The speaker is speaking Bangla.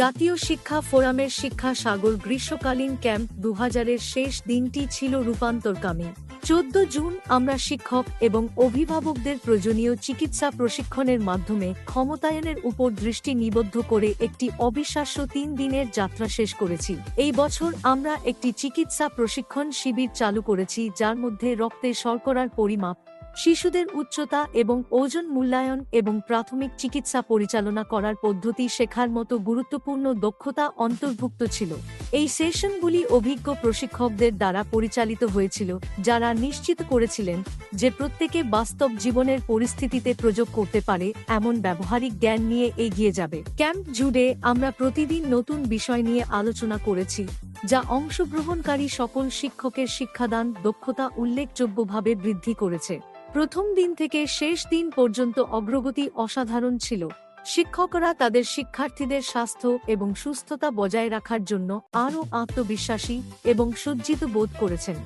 জাতীয় শিক্ষা ফোরামের শিক্ষা সাগর গ্রীষ্মকালীন ক্যাম্প দু হাজারের শেষ দিনটি ছিল রূপান্তরকামী। চোদ্দ জুন আমরা শিক্ষক এবং অভিভাবকদের প্রয়োজনীয় চিকিৎসা প্রশিক্ষণের মাধ্যমে ক্ষমতায়নের উপর দৃষ্টি নিবদ্ধ করে একটি অবিশ্বাস্য তিন দিনের যাত্রা শেষ করেছি। এই বছর আমরা একটি চিকিৎসা প্রশিক্ষণ শিবির চালু করেছি যার মধ্যে রক্তে শর্করার পরিমাপ শিশুদের উচ্চতা এবং ওজন মূল্যায়ন এবং প্রাথমিক চিকিৎসা পরিচালনা করার পদ্ধতি শেখার মতো গুরুত্বপূর্ণ দক্ষতা অন্তর্ভুক্ত ছিল। এই সেশনগুলি অভিজ্ঞ প্রশিক্ষকদের দ্বারা পরিচালিত হয়েছিল, যারা নিশ্চিত করেছিলেন যে প্রত্যেকে বাস্তব জীবনের পরিস্থিতিতে প্রয়োগ করতে পারে এমন ব্যবহারিক জ্ঞান নিয়ে এগিয়ে যাবে। ক্যাম্প জুড়ে আমরা প্রতিদিন নতুন বিষয় নিয়ে আলোচনা করেছি। যা অংশগ্রহণকারী সকল শিক্ষকের শিক্ষাদান দক্ষতা উল্লেখযোগ্যভাবে বৃদ্ধি করেছে। প্রথম দিন থেকে শেষ দিন পর্যন্ত অগ্রগতি অসাধারণ ছিল। শিক্ষকরা তাদের শিক্ষার্থীদের স্বাস্থ্য এবং সুস্থতা বজায় রাখার জন্য আরও আত্মবিশ্বাসী এবং সজ্জিত বোধ করেছেন।